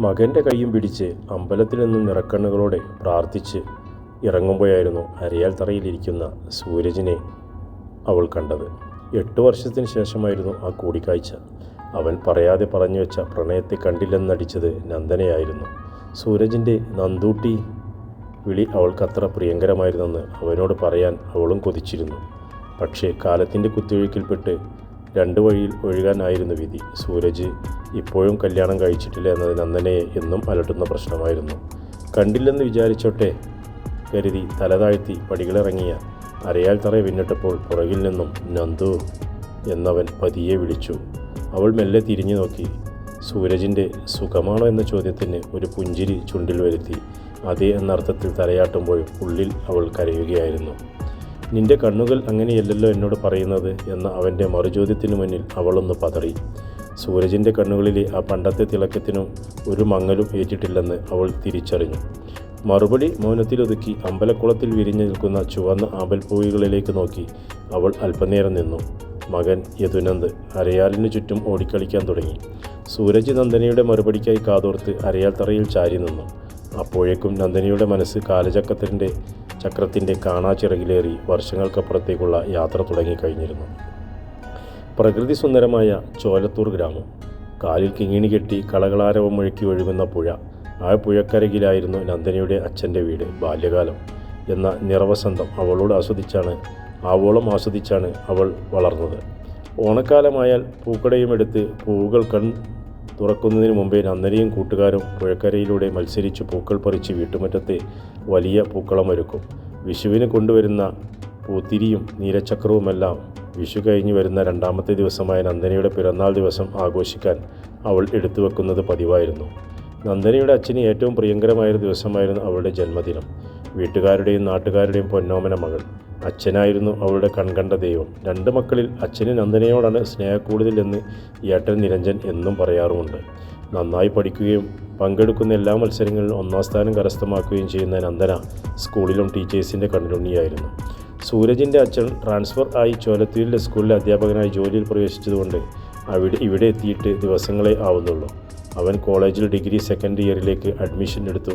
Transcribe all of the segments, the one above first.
മകന്റെ കൈയും പിടിച്ച് അമ്പലത്തിൽ നിന്നും നിറക്കണ്ണുകളോടെ പ്രാർത്ഥിച്ച് ഇറങ്ങുമ്പോഴായിരുന്നു അരയാൽ തറയിലിരിക്കുന്ന സൂരജിനെ അവൾ കണ്ടത്. എട്ട് വർഷത്തിന് ശേഷമായിരുന്നു ആ കൂടിക്കാഴ്ച. അവൻ പറയാതെ പറഞ്ഞു വെച്ച പ്രണയത്തെ കണ്ടില്ലെന്നടിച്ചത് നന്ദനയായിരുന്നു. സൂരജിന്റെ നന്ദൂട്ടി വിളി അവൾക്കത്ര പ്രിയങ്കരമായിരുന്നെന്ന് അവനോട് പറയാൻ അവളും കൊതിച്ചിരുന്നു. പക്ഷേ കാലത്തിന്റെ കുത്തിയൊഴുക്കിൽപ്പെട്ട് രണ്ട് വഴിയിൽ ഒഴുകാനായിരുന്നു വിധി. സൂരജ് ഇപ്പോഴും കല്യാണം കഴിച്ചിട്ടില്ല എന്നത് നന്ദനയെ എന്നും അലട്ടുന്ന പ്രശ്നമായിരുന്നു. കണ്ടില്ലെന്ന് വിചാരിച്ചോട്ടെ കരുതി തലതാഴ്ത്തി പടികളിറങ്ങിയ അരയാൽ തറ പിന്നിട്ടപ്പോൾ പുറകിൽ നിന്നും നന്ദു എന്നവൻ പതിയെ വിളിച്ചു. അവൾ മെല്ലെ തിരിഞ്ഞു നോക്കി. സൂരജിന്റെ സുഖമാണോ എന്ന ചോദ്യത്തിന് ഒരു പുഞ്ചിരി ചുണ്ടിൽ വരുത്തി. അതേ എന്നർത്ഥത്തിൽ തലയാട്ടുമ്പോൾ ഉള്ളിൽ അവൾ കരയുകയായിരുന്നു. നിന്റെ കണ്ണുകൾ അങ്ങനെയല്ലല്ലോ എന്നോട് പറയുന്നത് എന്ന അവന്റെ മറുചോദ്യത്തിനു മുന്നിൽ അവളൊന്ന് പതറി. സൂരജിന്റെ കണ്ണുകളിലെ ആ പണ്ടത്തെ തിളക്കത്തിനും ഒരു മങ്ങലും ഏറ്റിട്ടില്ലെന്ന് അവൾ തിരിച്ചറിഞ്ഞു. മറുപടി മൗനത്തിലൊതുക്കി അമ്പലക്കുളത്തിൽ വിരിഞ്ഞു നിൽക്കുന്ന ചുവന്ന ആമ്പൽപ്പൂവികളിലേക്ക് നോക്കി അവൾ അല്പനേരം നിന്നു. മകൻ യദുനന്ദ് അരയാലിനു ചുറ്റും ഓടിക്കളിക്കാൻ തുടങ്ങി. സൂരജ് നന്ദനയുടെ മറുപടിക്കായി കാതോർത്ത് അരയാൽ തറയിൽ ചാരി നിന്നു. അപ്പോഴേക്കും നന്ദനിയുടെ മനസ്സ് കാലചക്രത്തിന്റെ ചക്രത്തിന്റെ കാണാച്ചിറകിലേറി വർഷങ്ങൾക്കപ്പുറത്തേക്കുള്ള യാത്ര തുടങ്ങിക്കഴിഞ്ഞിരുന്നു. പ്രകൃതി സുന്ദരമായ ചോലത്തൂർ ഗ്രാമം. കാലിൽ കിങ്ങിണി കെട്ടി കളകളാരവം മുഴക്കി ഒഴുകുന്ന പുഴ. ആ പുഴക്കരകിലായിരുന്നു നന്ദനയുടെ അച്ഛന്റെ വീട് ബാല്യകാലം എന്ന നിറവസന്തം അവളോട് ആസ്വദിച്ചാണ് ആവോളം ആസ്വദിച്ചാണ് അവൾ വളർന്നത്. ഓണക്കാലമായാൽ പൂക്കടയുമെടുത്ത് പൂവുകൾ കൺ തുറക്കുന്നതിന് മുമ്പേ നന്ദനയും കൂട്ടുകാരും പുഴക്കരയിലൂടെ മത്സരിച്ച് പൂക്കൾ പറിച്ച് വീട്ടുമുറ്റത്തെ വലിയ പൂക്കളമൊരുക്കും. വിഷുവിന് കൊണ്ടുവരുന്ന പൂത്തിരിയും നീലച്ചക്രവുമെല്ലാം വിഷു കഴിഞ്ഞ് വരുന്ന രണ്ടാമത്തെ ദിവസമായ നന്ദനയുടെ പിറന്നാൾ ദിവസം ആഘോഷിക്കാൻ അവൾ എടുത്തു വെക്കുന്നത് പതിവായിരുന്നു. നന്ദനയുടെ അച്ഛന് ഏറ്റവും പ്രിയങ്കരമായൊരു ദിവസമായിരുന്നു അവളുടെ ജന്മദിനം. വീട്ടുകാരുടെയും നാട്ടുകാരുടെയും പൊന്നോമന മകൾ. അച്ഛനായിരുന്നു അവളുടെ കൺകണ്ട ദൈവം. രണ്ട് മക്കളിൽ അച്ഛന് നന്ദനയോടാണ് സ്നേഹക്കൂടുതലെന്ന് ഏട്ടൻ നിരഞ്ജൻ എന്നും പറയാറുമുണ്ട്. നന്നായി പഠിക്കുകയും പങ്കെടുക്കുന്ന എല്ലാ മത്സരങ്ങളിലും ഒന്നാം സ്ഥാനം കരസ്ഥമാക്കുകയും ചെയ്യുന്ന നന്ദന സ്കൂളിലും ടീച്ചേഴ്സിന്റെ കണ്ണിലുണ്ണിയായിരുന്നു സൂരജിന്റെ അച്ഛൻ ട്രാൻസ്ഫർ ആയി ചോലത്തൂരിലെ സ്കൂളിലെ അധ്യാപകനായി ജോലിയിൽ പ്രവേശിച്ചതുകൊണ്ട് അവിടെ ഇവിടെ എത്തിയിട്ട് ദിവസങ്ങളെ ആവുന്നുള്ളൂ. അവൻ കോളേജിൽ ഡിഗ്രി സെക്കൻഡ് ഇയറിലേക്ക് അഡ്മിഷൻ എടുത്തു.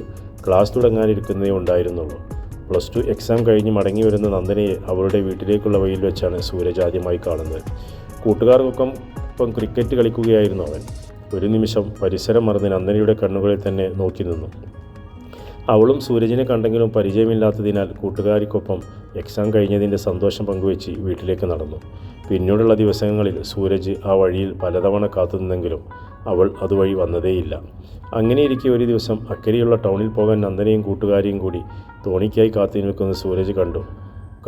ക്ലാസ് തുടങ്ങാനിരിക്കുന്നതേ ഉണ്ടായിരുന്നുള്ളൂ. പ്ലസ് ടു എക്സാം കഴിഞ്ഞ് മടങ്ങി വരുന്ന നന്ദനയെ അവളുടെ വീട്ടിലേക്കുള്ള വഴിയിൽ വെച്ചാണ് സൂരജ് ആദ്യമായി കാണുന്നത്. കൂട്ടുകാർക്കൊപ്പം ഒപ്പം ക്രിക്കറ്റ് കളിക്കുകയായിരുന്നു അവൻ. ഒരു നിമിഷം പരിസരം മറന്ന് നന്ദനയുടെ കണ്ണുകളിൽ തന്നെ നോക്കി നിന്നു. അവളും സൂരജിനെ കണ്ടെങ്കിലും പരിചയമില്ലാത്തതിനാൽ കൂട്ടുകാരിക്കൊപ്പം എക്സാം കഴിഞ്ഞതിന്റെ സന്തോഷം പങ്കുവെച്ച് വീട്ടിലേക്ക് നടന്നു. പിന്നീടുള്ള ദിവസങ്ങളിൽ സൂരജ് ആ വഴിയിൽ പലതവണ കാത്തുനിന്നെങ്കിലും അവൾ അതുവഴി വന്നതേയില്ല. അങ്ങനെയിരിക്കെ ഒരു ദിവസം അക്കരെയുള്ള ടൗണിൽ പോകാൻ നന്ദനയും കൂട്ടുകാരിയും കൂടി തോണിക്കായി കാത്തു നിൽക്കുന്ന സൂരജ് കണ്ടു.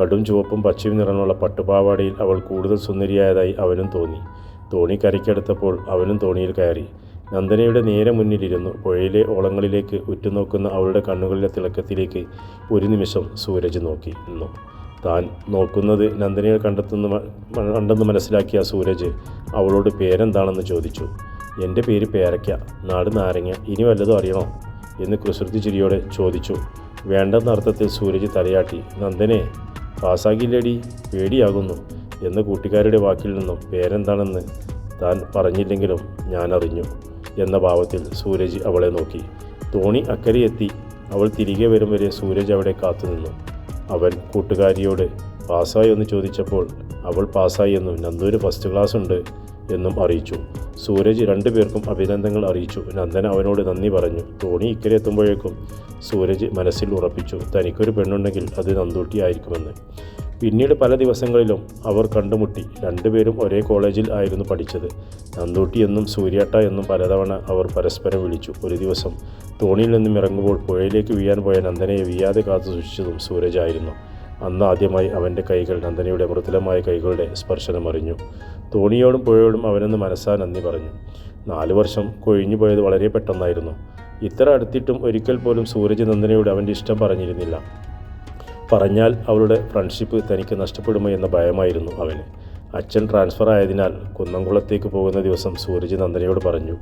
കടും ചുവപ്പും പച്ചയും നിറമുള്ള പട്ടുപാവാടയിൽ അവൾ കൂടുതൽ സുന്ദരിയായതായി അവനും തോന്നി. തോണി കരയ്ക്കടുത്തപ്പോൾ അവനും തോണിയിൽ കയറി. നന്ദനയുടെ നേരെ മുന്നിലിരുന്നു. പുഴയിലെ ഓളങ്ങളിലേക്ക് ഉറ്റുനോക്കുന്ന അവളുടെ കണ്ണുകളിലെ തിളക്കത്തിലേക്ക് ഒരു നിമിഷം സൂരജ് നോക്കി നിന്നു. താൻ നോക്കുന്നത് നന്ദനയെ കണ്ടെത്തുന്ന കണ്ടെന്ന് മനസ്സിലാക്കിയ സൂരജ് അവളോട് പേരെന്താണെന്ന് ചോദിച്ചു. എന്റെ പേര് പേരയ്ക്ക. നാട് നാരങ്ങ. ഇനി വല്ലതും അറിയണോ? എന്ന് കുസൃതി ചിരിയോടെ ചോദിച്ചു. വേണ്ടെന്ന അർത്ഥത്തിൽ സൂരജ് തലയാട്ടി. നന്ദനെ പാസ്സാകില്ലേടി? പേടിയാകുന്നു. എന്ന് കൂട്ടുകാരുടെ വാക്കിൽ നിന്നും പേരെന്താണെന്ന് താൻ പറഞ്ഞില്ലെങ്കിലും ഞാൻ അറിഞ്ഞു എന്ന ഭാവത്തിൽ സൂരജ് അവളെ നോക്കി. തോണി അക്കരയെത്തി അവൾ തിരികെ വരും വരെ സൂരജ് അവിടെ കാത്തുനിന്നു അവൻ കൂട്ടുകാരിയോട് പാസ്സായി എന്ന് ചോദിച്ചപ്പോൾ അവൾ പാസ്സായി എന്നും നന്ദൂര് ഫസ്റ്റ് ക്ലാസ് ഉണ്ട് എന്നും അറിയിച്ചു. സൂരജ് രണ്ടുപേർക്കും അഭിനന്ദനങ്ങൾ അറിയിച്ചു. നന്ദന അവനോട് നന്ദി പറഞ്ഞു. തോണി ഇക്കരെ എത്തുമ്പോഴേക്കും സൂരജ് മനസ്സിൽ ഉറപ്പിച്ചു തനിക്കൊരു പെണ്ണുണ്ടെങ്കിൽ അത് നന്ദൂട്ടിയായിരിക്കുമെന്ന് പിന്നീട് പല ദിവസങ്ങളിലും അവർ കണ്ടുമുട്ടി. രണ്ടുപേരും ഒരേ കോളേജിൽ ആയിരുന്നു പഠിച്ചത്. നന്ദൂട്ടി എന്നും സൂര്യാട്ട എന്നും പലതവണ അവർ പരസ്പരം വിളിച്ചു. ഒരു ദിവസം തോണിയിൽ നിന്നും ഇറങ്ങുമ്പോൾ പുഴയിലേക്ക് വീഴാൻ പോയ നന്ദനയെ വീയാതെ കാത്തു സൂക്ഷിച്ചതും സൂരജായിരുന്നു അന്ന് ആദ്യമായി അവന്റെ കൈകൾ നന്ദനയുടെ മൃദുലമായ കൈകളുടെ സ്പർശനം അറിഞ്ഞു. തോണിയോടും പുഴയോടും അവനെന്ന് മനസ്സാ നന്ദി പറഞ്ഞു. നാല് വർഷം കൊഴിഞ്ഞു പോയത് വളരെ പെട്ടെന്നായിരുന്നു. ഇത്ര അടുത്തിട്ടും ഒരിക്കൽ പോലും സൂരജ് നന്ദനയോട് അവന്റെ ഇഷ്ടം പറഞ്ഞിരുന്നില്ല. പറഞ്ഞാൽ അവളുടെ ഫ്രണ്ട്ഷിപ്പ് തനിക്ക് നഷ്ടപ്പെടുമോ എന്ന ഭയമായിരുന്നു അവന്. അച്ഛൻ ട്രാൻസ്ഫർ ആയതിനാൽ കുന്നംകുളത്തേക്ക് പോകുന്ന ദിവസം സൂരജ് നന്ദനയോട് പറഞ്ഞു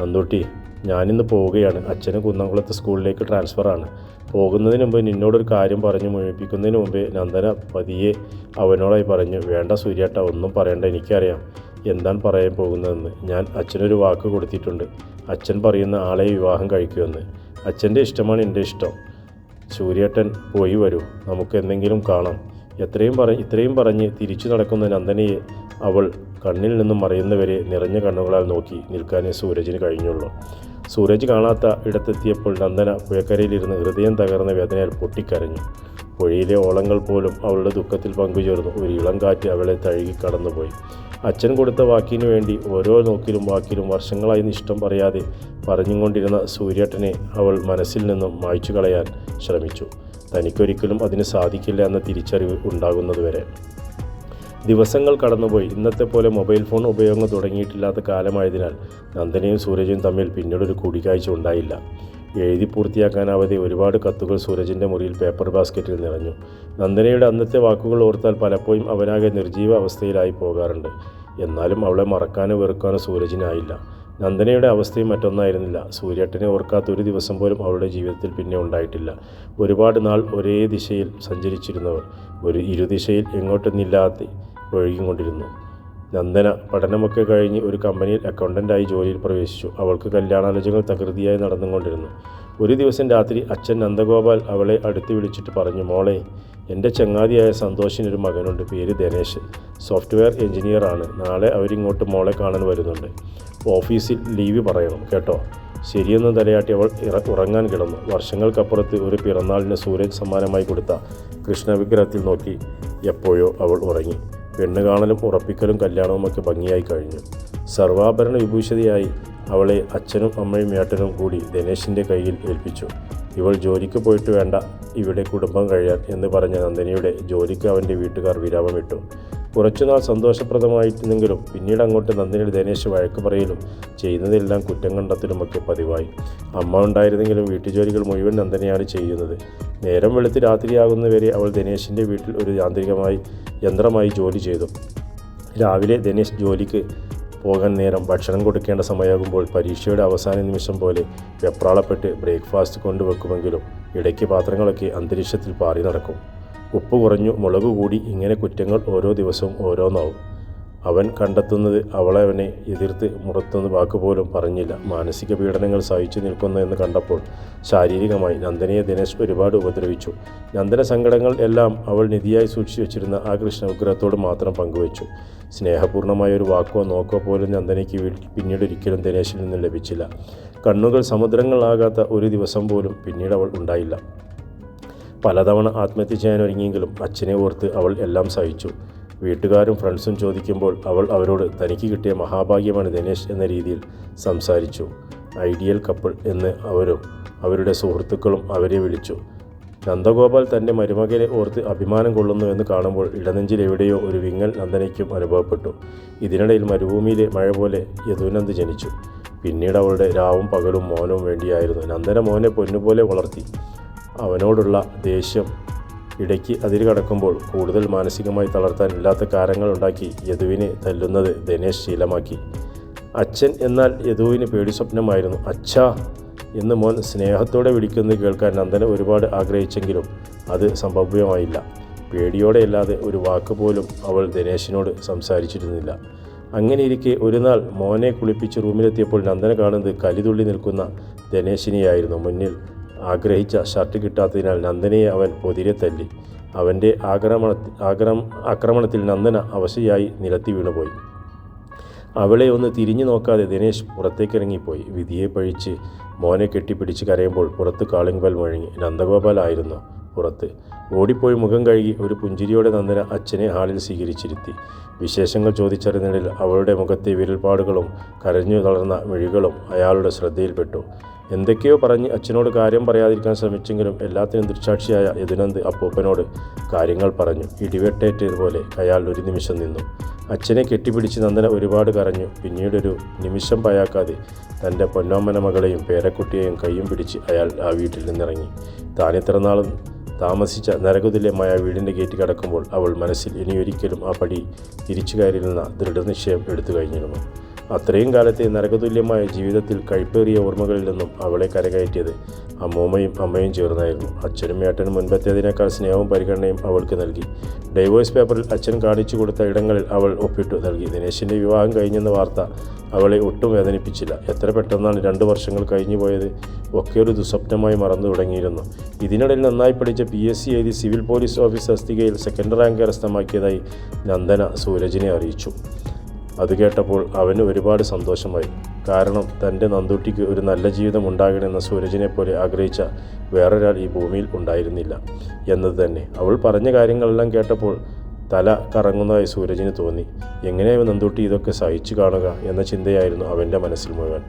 നന്ദൂട്ടി ഞാനിന്ന് പോവുകയാണ്. അച്ഛന് കുന്നംകുളത്ത് സ്കൂളിലേക്ക് ട്രാൻസ്ഫറാണ് പോകുന്നതിന് മുമ്പ് നിന്നോടൊരു കാര്യം പറഞ്ഞു മുഴിപ്പിക്കുന്നതിന് മുമ്പേ നന്ദന പതിയെ അവനോടായി പറഞ്ഞു വേണ്ട സൂര്യാട്ട ഒന്നും പറയണ്ട എനിക്കറിയാം എന്താണ് പറയാൻ പോകുന്നതെന്ന്. ഞാൻ അച്ഛനൊരു വാക്ക് കൊടുത്തിട്ടുണ്ട്. അച്ഛൻ പറയുന്ന ആളെ വിവാഹം കഴിക്കുമെന്ന്. അച്ഛന്റെ ഇഷ്ടമാണ് എന്റെ ഇഷ്ടം. സൂര്യേട്ടൻ പോയി വരൂ. നമുക്ക് എന്തെങ്കിലും കാണാം. എത്രയും പറ ഇത്രയും പറഞ്ഞ് തിരിച്ചു നടക്കുന്ന നന്ദനയെ അവൾ കണ്ണിൽ നിന്നും മറയുന്നവരെ നിറഞ്ഞ കണ്ണുകളാൽ നോക്കി നിൽക്കാനേ സൂരജിന് കഴിഞ്ഞുള്ളൂ. സൂരജ് കാണാത്ത ഇടത്തെത്തിയപ്പോൾ നന്ദന പുഴക്കരയിലിരുന്ന് ഹൃദയം തകർന്ന വേദനയാൽ പൊട്ടിക്കരഞ്ഞു. പുഴയിലെ ഓളങ്ങൾ പോലും അവളുടെ ദുഃഖത്തിൽ പങ്കുചേർന്നു. ഒരു ഇളം കാറ്റ് അവളെ തഴുകി കടന്നുപോയി. അച്ഛൻ കൊടുത്ത വാക്കിനു വേണ്ടി ഓരോ നോക്കിലും വാക്കിലും വർഷങ്ങളായി നിഷ്ടം പറയാതെ പറഞ്ഞുകൊണ്ടിരുന്ന സൂര്യേട്ടനെ അവൾ മനസ്സിൽ നിന്നും മായ്ച്ചു കളയാൻ ശ്രമിച്ചു. തനിക്കൊരിക്കലും അതിന് സാധിക്കില്ല എന്ന തിരിച്ചറിവ് ഉണ്ടാകുന്നതുവരെ. ദിവസങ്ങൾ കടന്നുപോയി. ഇന്നത്തെ പോലെ മൊബൈൽ ഫോൺ ഉപയോഗം തുടങ്ങിയിട്ടില്ലാത്ത കാലമായതിനാൽ നന്ദനയും സൂരജും തമ്മിൽ പിന്നീടൊരു കൂടിക്കാഴ്ച ഉണ്ടായില്ല. എഴുതി പൂർത്തിയാക്കാനാവാതെ ഒരുപാട് കത്തുകൾ സൂരജിന്റെ മുറിയിൽ പേപ്പർ ബാസ്ക്കറ്റിൽ നിറഞ്ഞു. നന്ദനയുടെ അന്നത്തെ വാക്കുകൾ ഓർത്താൽ പലപ്പോഴും അവനാകെ നിർജീവ അവസ്ഥയിലായി പോകാറുണ്ട്. എന്നാലും അവളെ മറക്കാനോ വെറുക്കാനോ സൂരജിനായില്ല. നന്ദനയുടെ അവസ്ഥയും മറ്റൊന്നായിരുന്നില്ല. സൂര്യട്ടനെ ഓർക്കാത്ത ഒരു ദിവസം പോലും അവളുടെ ജീവിതത്തിൽ പിന്നെ ഉണ്ടായിട്ടില്ല. ഒരുപാട് നാൾ ഒരേ ദിശയിൽ സഞ്ചരിച്ചിരുന്നവർ ഒരു ഇരുദിശയിൽ എങ്ങോട്ടെന്നില്ലാതെ ഒഴുകിക്കൊണ്ടിരുന്നു. നന്ദന. പഠനമൊക്കെ കഴിഞ്ഞ് ഒരു കമ്പനിയിൽ അക്കൗണ്ടന്റായി ജോലിയിൽ പ്രവേശിച്ചു. അവൾക്ക് കല്യാണാലോചനകൾ തകൃതിയായി നടന്നുകൊണ്ടിരുന്നു. ഒരു ദിവസം രാത്രി അച്ഛൻ നന്ദഗോപാൽ അവളെ അടുത്ത് വിളിച്ചിട്ട് പറഞ്ഞു മോളെ എന്റെ ചങ്ങാതിയായ സന്തോഷിനൊരു മകനുണ്ട്. പേര് ദിനേശ് സോഫ്റ്റ്വെയർ എഞ്ചിനീയറാണ് നാളെ അവരിങ്ങോട്ട് മോളെ കാണാൻ വരുന്നുണ്ട്. ഓഫീസിൽ ലീവ് പറയണം കേട്ടോ ശരിയെന്ന് തലയാട്ടി അവൾ ഉറങ്ങാൻ കിടന്നു. വർഷങ്ങൾക്കപ്പുറത്ത് ഒരു പിറന്നാളിന് സൂരജ് സമ്മാനമായി കൊടുത്ത കൃഷ്ണവിഗ്രഹത്തിൽ നോക്കി എപ്പോഴോ അവൾ ഉറങ്ങി. പെണ്ണ് കാണലും ഉറപ്പിക്കലും കല്യാണവുമൊക്കെ ഭംഗിയായി കഴിഞ്ഞു. സർവാഭരണ വിഭൂഷിതയായി അവളെ അച്ഛനും അമ്മയും ഏട്ടനും കൂടി ദിനേശിന്റെ കയ്യിൽ ഏൽപ്പിച്ചു. ഇവൾ ജോലിക്ക് പോയിട്ട് വേണ്ട ഇവിടെ കുടുംബം കഴിയാൻ എന്ന് പറഞ്ഞ നന്ദിനിയുടെ ജോലിക്ക് അവന്റെ വീട്ടുകാർ വിരാമമിട്ടു കുറച്ചുനാൾ സന്തോഷപ്രദമായിരുന്നെങ്കിലും പിന്നീട് അങ്ങോട്ട് നന്ദിനിയുടെ ദിനേശ് വഴക്ക് പറയലും ചെയ്യുന്നതെല്ലാം കുറ്റം കണ്ടെത്തലുമൊക്കെ പതിവായി. അമ്മ ഉണ്ടായിരുന്നെങ്കിലും വീട്ടുജോലികൾ മുഴുവൻ നന്ദനയാണ് ചെയ്യുന്നത്. നേരം വെളുത്ത് രാത്രിയാകുന്നവരെ അവൾ ദിനേശിന്റെ വീട്ടിൽ ഒരു യാന്ത്രികമായി യന്ത്രമായി ജോലി ചെയ്തു. രാവിലെ ദിനേശ് ജോലിക്ക് പോകാൻ നേരം ഭക്ഷണം കൊടുക്കേണ്ട സമയമാകുമ്പോൾ പരീക്ഷയുടെ അവസാന നിമിഷം പോലെ വെപ്രാളപ്പെട്ട് ബ്രേക്ക്ഫാസ്റ്റ് കൊണ്ടുവെക്കുമെങ്കിലും ഇടയ്ക്ക് പാത്രങ്ങളൊക്കെ അന്തരീക്ഷത്തിൽ പാറി നടക്കും. ഉപ്പ് കുറഞ്ഞു മുളക് കൂടി ഇങ്ങനെ കുറ്റങ്ങൾ ഓരോ ദിവസവും ഓരോന്നാവും. അവൻ കണ്ടെത്തുന്നത് അവളെ അവനെ എതിർത്ത് മുറത്തുന്ന വാക്കുപോലും പറഞ്ഞില്ല. മാനസിക പീഡനങ്ങൾ സഹിച്ചു നിൽക്കുന്നു എന്ന് കണ്ടപ്പോൾ ശാരീരികമായി നന്ദനയെ ദിനേശ് ഒരുപാട് ഉപദ്രവിച്ചു. നന്ദന സങ്കടങ്ങൾ എല്ലാം അവൾ നിധിയായി സൂക്ഷിച്ചു വെച്ചിരുന്ന ആ കൃഷ്ണ വിഗ്രഹത്തോട് മാത്രം പങ്കുവച്ചു. സ്നേഹപൂർണമായ ഒരു വാക്കോ നോക്കോ പോലും നന്ദനയ്ക്ക് പിന്നീട് ഒരിക്കലും ദിനേശിൽ നിന്ന് ലഭിച്ചില്ല. കണ്ണുകൾ സമുദ്രങ്ങളാകാത്ത ഒരു ദിവസം പോലും പിന്നീട് അവൾ ഉണ്ടായില്ല. പലതവണ ആത്മഹത്യ ചെയ്യാൻ ഒരുങ്ങിയെങ്കിലും അച്ഛനെ ഓർത്ത് അവൾ എല്ലാം സഹിച്ചു. വീട്ടുകാരും ഫ്രണ്ട്സും ചോദിക്കുമ്പോൾ അവൾ അവരോട് തനിക്ക് കിട്ടിയ മഹാഭാഗ്യമാണ് ദിനേശ് എന്ന രീതിയിൽ സംസാരിച്ചു. ഐഡിയൽ കപ്പിൾ എന്ന് അവരും അവരുടെ സുഹൃത്തുക്കളും അവരെ വിളിച്ചു. നന്ദഗോപാൽ തന്റെ മരുമകനെ ഓർത്ത് അഭിമാനം കൊള്ളുന്നു എന്ന് കാണുമ്പോൾ ഇടനെഞ്ചിൽ എവിടെയോ ഒരു വിങ്ങൽ നന്ദനയ്ക്കും അനുഭവപ്പെട്ടു. ഇതിനിടയിൽ മരുഭൂമിയിലെ മഴ പോലെ യദുനന്ദ് ജനിച്ചു. പിന്നീട് അവളുടെ രാവും പകലും മോനും വേണ്ടിയായിരുന്നു. നന്ദന മോനെ പൊന്നുപോലെ വളർത്തി. അവനോടുള്ള ദേഷ്യം ഇടയ്ക്ക് അതിര് കടക്കുമ്പോൾ കൂടുതൽ മാനസികമായി തളർത്താൻ ഇല്ലാത്ത കാരണങ്ങളുണ്ടാക്കി യദുവിനെ തല്ലുന്നത് ദിനേശ് ശീലമാക്കി. അച്ഛൻ എന്നാൽ യദുവിന് പേടി സ്വപ്നമായിരുന്നു. അച്ഛാ എന്ന് മോൻ സ്നേഹത്തോടെ വിളിക്കുന്നത് കേൾക്കാൻ നന്ദന ഒരുപാട് ആഗ്രഹിച്ചെങ്കിലും അത് സംഭവ്യമായില്ല. പേടിയോടെയല്ലാതെ ഒരു വാക്ക് പോലും അവൾ ദിനേശിനോട് സംസാരിച്ചിരുന്നില്ല. അങ്ങനെയിരിക്കെ ഒരു നാൾ മോനെ കുളിപ്പിച്ച് റൂമിലെത്തിയപ്പോൾ നന്ദന കാണുന്നത് കലിതുള്ളി നിൽക്കുന്ന ദിനേശിനെയായിരുന്നു മുന്നിൽ. ആഗ്രഹിച്ച ഷർട്ട് കിട്ടാത്തതിനാൽ നന്ദനയെ അവൻ പൊതിരെ തല്ലി. അവന്റെ ആക്രമണ ആക്രമ ആക്രമണത്തിൽ നന്ദന അവശയായി നിലത്തി വീണുപോയി. അവളെ ഒന്ന് തിരിഞ്ഞു നോക്കാതെ ദിനേശ് പുറത്തേക്കിറങ്ങിപ്പോയി വിധിയെ പഴിച്ച് മോനെ കെട്ടിപ്പിടിച്ച് കരയുമ്പോൾ പുറത്ത് കാളിംഗ് ബൽ മുഴങ്ങി. നന്ദഗോപാലായിരുന്നു പുറത്ത്. ഓടിപ്പോയി മുഖം കഴുകി ഒരു പുഞ്ചിരിയോടെ നന്ദന അച്ഛനെ ഹാളിൽ സ്വീകരിച്ചിരുത്തി. വിശേഷങ്ങൾ ചോദിച്ചറിഞ്ഞതിൽ അവളുടെ മുഖത്തെ വിരൽപാടുകളും കരഞ്ഞു തളർന്ന മിഴികളും അയാളുടെ ശ്രദ്ധയിൽപ്പെട്ടു. എന്തൊക്കെയോ പറഞ്ഞ് അച്ഛനോട് കാര്യം പറയാതിരിക്കാൻ ശ്രമിച്ചെങ്കിലും എല്ലാത്തിനും ദൃക്സാക്ഷിയായ യദുനന്ദ് അപ്പൂപ്പനോട് കാര്യങ്ങൾ പറഞ്ഞു. ഇടിവെട്ടേറ്റതുപോലെ അയാൾ ഒരു നിമിഷം നിന്നു. അച്ഛനെ കെട്ടിപ്പിടിച്ച് നന്ദന ഒരുപാട് കരഞ്ഞു. പിന്നീടൊരു നിമിഷം പയാക്കാതെ തന്റെ പൊന്നോമ്മന മകളെയും പേരക്കുട്ടിയെയും കയ്യും പിടിച്ച് അയാൾ ആ വീട്ടിൽ നിന്നിറങ്ങി. താനിത്ര നാളും താമസിച്ച നരകുതുല്യമായ വീടിന്റെ ഗേറ്റ് കടക്കുമ്പോൾ അവൾ മനസ്സിൽ ഇനിയൊരിക്കലും ആ പടി തിരിച്ചു കയറിയിരുന്ന ദൃഢനിശ്ചയം എടുത്തു കഴിഞ്ഞിരുന്നു. അത്രയും കാലത്തെ നരകതുല്യമായ ജീവിതത്തിൽ കൈപ്പേറിയ ഓർമ്മകളിൽ നിന്നും അവളെ കരകയറ്റിയത് അമ്മൂമ്മയും അമ്മയും ചേർന്നായിരുന്നു. അച്ഛനും ഏട്ടനും മുൻപത്തേതിനേക്കാൾ സ്നേഹവും പരിഗണനയും അവൾക്ക് നൽകി. ഡൈവോഴ്സ് പേപ്പറിൽ അച്ഛൻ കാണിച്ചു കൊടുത്ത ഇടങ്ങളിൽ അവൾ ഒപ്പിട്ടു നൽകി. ദിനേശിന്റെ വിവാഹം കഴിഞ്ഞെന്ന വാർത്ത അവളെ ഒട്ടും വേദനിപ്പിച്ചില്ല. എത്ര പെട്ടെന്നാണ് രണ്ട് വർഷങ്ങൾ കഴിഞ്ഞു പോയത്? ഒക്കെ ഒരു ദുസ്വപ്നമായി മറന്നു തുടങ്ങിയിരുന്നു. ഇതിനിടയിൽ നന്നായി പഠിച്ച പി എസ് സി എഴുതി സിവിൽ പോലീസ് ഓഫീസ് തസ്തികയിൽ സെക്കൻഡ് റാങ്ക് കരസ്ഥമാക്കിയതായി നന്ദന സൂരജിനെ അറിയിച്ചു. അത് കേട്ടപ്പോൾ അവന് ഒരുപാട് സന്തോഷമായി. കാരണം തന്റെ നന്ദുട്ടിക്ക് ഒരു നല്ല ജീവിതം ഉണ്ടാകണമെന്ന സൂരജിനെ പോലെ ആഗ്രഹിച്ച വേറൊരാൾ ഈ ഭൂമിയിൽ ഉണ്ടായിരുന്നില്ല എന്നത് തന്നെ. അവൾ പറഞ്ഞ കാര്യങ്ങളെല്ലാം കേട്ടപ്പോൾ തല കറങ്ങുന്നതായി സൂരജിന് തോന്നി. എങ്ങനെയാണ് നന്ദുട്ടി ഇതൊക്കെ സഹിച്ചു കാണുക എന്ന ചിന്തയായിരുന്നു അവന്റെ മനസ്സിൽ മുഴുവൻ.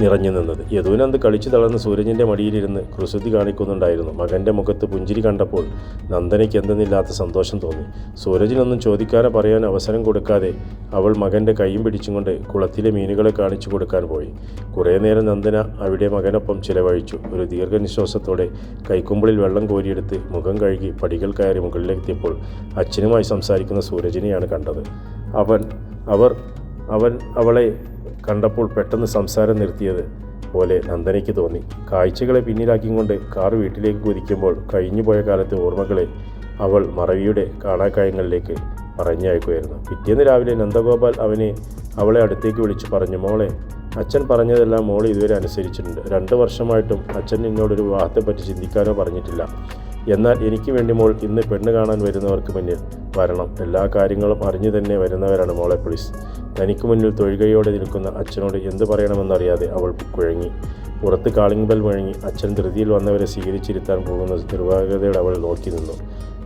നിറഞ്ഞു നിന്നത്. യദുവിനന്ത് കളിച്ചു തളർന്ന് സൂരജിന്റെ മടിയിലിരുന്ന് കുസൃതി കാണിക്കുന്നുണ്ടായിരുന്നു. മകന്റെ മുഖത്ത് പുഞ്ചിരി കണ്ടപ്പോൾ നന്ദനയ്ക്ക് എന്തെന്നില്ലാത്ത സന്തോഷം തോന്നി. സൂരജിനൊന്നും ചോദിക്കാനോ പറയാൻ അവസരം കൊടുക്കാതെ അവൾ മകന്റെ കൈയും പിടിച്ചുകൊണ്ട് കുളത്തിലെ മീനുകളെ കാണിച്ചു കൊടുക്കാൻ പോയി. കുറേ നേരം നന്ദന അവിടെ മകനൊപ്പം ചിലവഴിച്ചു. ഒരു ദീർഘനിശ്വാസത്തോടെ കൈക്കുമ്പിളിൽ വെള്ളം കോരിയെടുത്ത് മുഖം കഴുകി പടികൾ കയറി മുകളിലെത്തിയപ്പോൾ അച്ഛനുമായി സംസാരിക്കുന്ന സൂരജിനെയാണ് കണ്ടത്. അവൻ അവർ അവൻ അവളെ കണ്ടപ്പോൾ പെട്ടെന്ന് സംസാരം നിർത്തിയത് പോലെ നന്ദനയ്ക്ക് തോന്നി. കാഴ്ചകളെ പിന്നിലാക്കി കൊണ്ട് കാർ വീട്ടിലേക്ക് കുതിക്കുമ്പോൾ കഴിഞ്ഞുപോയ കാലത്തെ ഓർമ്മകളെ അവൾ മറവിയുടെ കാണാക്കായങ്ങളിലേക്ക് പറഞ്ഞയക്കുമായിരുന്നു പിറ്റേന്ന് രാവിലെ നന്ദഗോപാൽ അവനെ അവളെ അടുത്തേക്ക് വിളിച്ച് പറഞ്ഞു മോളെ അച്ഛൻ പറഞ്ഞതെല്ലാം മോൾ ഇതുവരെ അനുസരിച്ചിട്ടുണ്ട്. രണ്ട് വർഷമായിട്ടും അച്ഛൻ എന്നോടൊരു വിവാഹത്തെപ്പറ്റി ചിന്തിക്കാനോ പറഞ്ഞിട്ടില്ല. എന്നാൽ എനിക്ക് വേണ്ടി മോൾ ഇന്ന് പെണ്ണ് കാണാൻ വരുന്നവർക്ക് മുന്നിൽ വരണം. എല്ലാ കാര്യങ്ങളും അറിഞ്ഞു തന്നെ വരുന്നവരാണ് മോളെ പ്ലീസ് തനിക്ക് മുന്നിൽ തൊഴുകയോടെ നിൽക്കുന്ന അച്ഛനോട് എന്ത് പറയണമെന്നറിയാതെ അവൾ കുഴങ്ങി. പുറത്ത് കാളിംഗ് ബെൽ മുഴങ്ങി അച്ഛൻ ധൃതിയിൽ വന്നവരെ സ്വീകരിച്ചിരുത്താൻ പോകുന്ന നിർവാഹകതയോടെ അവൾ നോക്കി നിന്നു.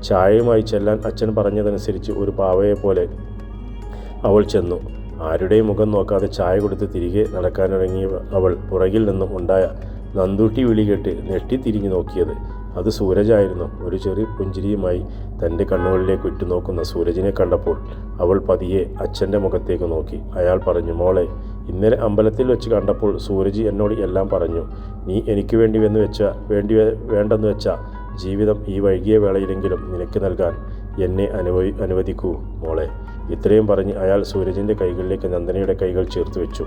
ചായയുമായി ചെല്ലാൻ അച്ഛൻ പറഞ്ഞതനുസരിച്ച് ഒരു പാവയെപ്പോലെ പോലെ അവൾ ചെന്നു. ആരുടെയും മുഖം നോക്കാതെ ചായ കൊടുത്ത് തിരികെ നടക്കാനിറങ്ങിയ അവൾ പുറകിൽ നിന്നും ഉണ്ടായ നന്ദൂട്ടി വിളി കേട്ട് ഞെട്ടിത്തിരിഞ്ഞു നോക്കിയത്. അത് സൂരജായിരുന്നു. ഒരു ചെറിയ പുഞ്ചിരിയുമായി തന്റെ കണ്ണുകളിലേക്ക് ഉറ്റുനോക്കുന്ന സൂരജിനെ കണ്ടപ്പോൾ അവൾ പതിയെ അച്ഛന്റെ മുഖത്തേക്ക് നോക്കി. അയാൾ പറഞ്ഞു മോളെ ഇന്നലെ അമ്പലത്തിൽ വെച്ച് കണ്ടപ്പോൾ സൂരജ് എന്നോട് എല്ലാം പറഞ്ഞു. നീ എനിക്ക് വേണ്ടി വെന്ന് വെച്ച വേണ്ടി വേണ്ടെന്ന് വെച്ച ജീവിതം ഈ വൈകിയ വേളയിലെങ്കിലും നിനക്ക് നൽകാൻ എന്നെ അനുവ അനുവദിക്കൂ മോളെ. ഇത്രയും പറഞ്ഞ് അയാൾ സൂരജിന്റെ കൈകളിലേക്ക് നന്ദനയുടെ കൈകൾ ചേർത്ത് വെച്ചു.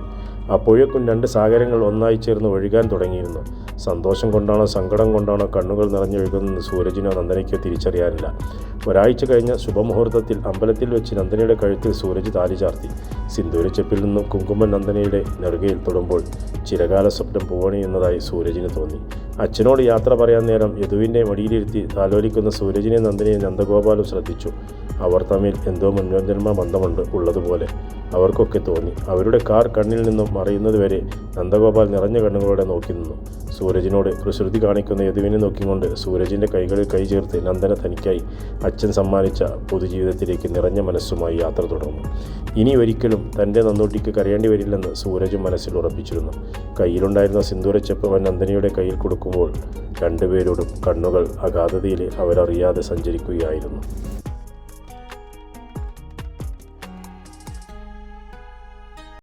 അപ്പോഴേക്കും രണ്ട് സാഗരങ്ങൾ ഒന്നായി ചേർന്ന് ഒഴുകാൻ തുടങ്ങിയിരുന്നു. സന്തോഷം കൊണ്ടാണോ സങ്കടം കൊണ്ടാണോ കണ്ണുകൾ നിറഞ്ഞൊഴുകുന്നത് സൂരജിനോ നന്ദനയ്ക്കോ തിരിച്ചറിയാനില്ല. ഒരാഴ്ച കഴിഞ്ഞ ശുഭമുഹൂർത്തത്തിൽ അമ്പലത്തിൽ വെച്ച് നന്ദനയുടെ കഴുത്തിൽ സൂരജ് താലി ചാർത്തി. സിന്ദൂരച്ചെപ്പിൽ നിന്നും കുങ്കുമൻ നന്ദനയുടെ നെറുകയിൽ തൊടുമ്പോൾ ചിരകാല സ്വപ്നം പൂവണിയുന്നതായി സൂരജിന് തോന്നി. അച്ഛനോട് യാത്ര പറയാൻ നേരം യദുവിന്റെ മടിയിലിരുത്തി താലോലിക്കുന്ന സൂരജിനെ നന്ദനയെ നന്ദഗോപാലും ശ്രദ്ധിച്ചു. അവർ തമ്മിൽ എന്തോ മുൻവഞ്ചന്മ ബന്ധമുണ്ട് ഉള്ളതുപോലെ അവർക്കൊക്കെ തോന്നി. അവരുടെ കാർ കണ്ണിൽ നിന്നും മറയുന്നതുവരെ നന്ദഗോപാൽ നിറഞ്ഞ കണ്ണുകളോടെ നോക്കി നിന്നു. സൂരജിനോട് കുസൃതി കാണിക്കുന്ന യദുവിനെ നോക്കിക്കൊണ്ട് സൂരജിന്റെ കൈകളിൽ കൈ ചേർത്ത് നന്ദന തനിക്കായി അച്ഛൻ സമ്മാനിച്ച പൊതുജീവിതത്തിലേക്ക് നിറഞ്ഞ മനസ്സുമായി യാത്ര തുടർന്നു. ഇനി ഒരിക്കലും തന്റെ നന്നൂട്ടിക്ക് കരയേണ്ടി വരില്ലെന്ന് സൂരജും മനസ്സിൽ ഉറപ്പിച്ചിരുന്നു. കയ്യിലുണ്ടായിരുന്ന സിന്ദൂരച്ചപ്പ് അവൻ നന്ദനയുടെ കയ്യിൽ കൊടുക്കുമ്പോൾ രണ്ടുപേരോടും കണ്ണുകൾ അഗാധതയിൽ അവരറിയാതെ സഞ്ചരിക്കുകയായിരുന്നു.